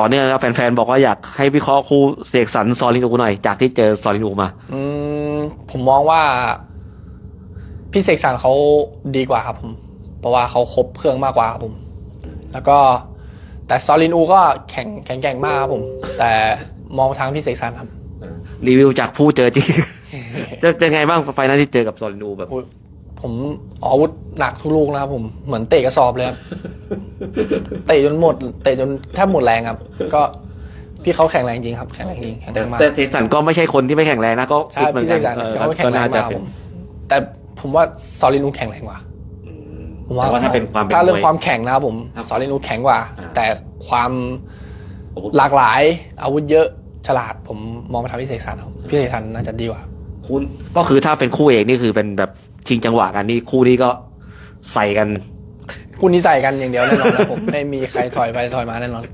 ต่อเนื่องแล้วแฟนๆบอกว่าอยากให้วิเคราะห์คู่เสกสรรซอลินอูหน่อยจากที่เจอซอลินอูมา อืมผมมองว่า พี่เสกสรรเขาดีกว่าครับผม เพราะว่าเขาครบเครื่องมากกว่าครับผม แล้วก็ แต่ซอลินอูก็แข็งแข็งแกร่งมากครับผม แต่มองทางพี่เสกสรรครับ รีวิวจากผู้เจอจริง จะเป็นไงบ้างไฟล์นั้นที่เจอกับซอลินอูแบบ โอ้ย ผมอาวุธหนักทุกลูกนะครับผมเหมือนเตะกระสอบเลยครับ เตะจนหมดเตะจนแทบหมดแรงครับ ก็พี่เขาแข็งแรงจริงครับแข็งแรงจริงแข็งแรงมากแต่เสกสรรก็ไม่ใช่คนที่ไม่แข็งแรงนะก็ใช่คิดเหมือนพี่เสกันกสรรเออเขาก็แข็งแรงมากครับผมแต่ผมว่าซอลินูแข็งแรงกว่าผมว่าแต่ว่าถ้าเป็นความถ้าเรื่องมวย ความแข็งนะครับผมครับซอลินูแข็งกว่า อ่า แต่ความหลากหลายอาวุธเยอะฉลาดผมมองไปทางพี่เสกสรรครับพี่เสกสรรน่าจะดีกว่า คุณก็คือถ้าเป็นคู่เอกนี่คือเป็นแบบชิงจังหวะกันนี่คู่นี้ก็ใส่กัน คู่นี้ใส่กันอย่างเดียวแน่นอนนะผมไม่มีใครถอยไปถอยมาแน่นอน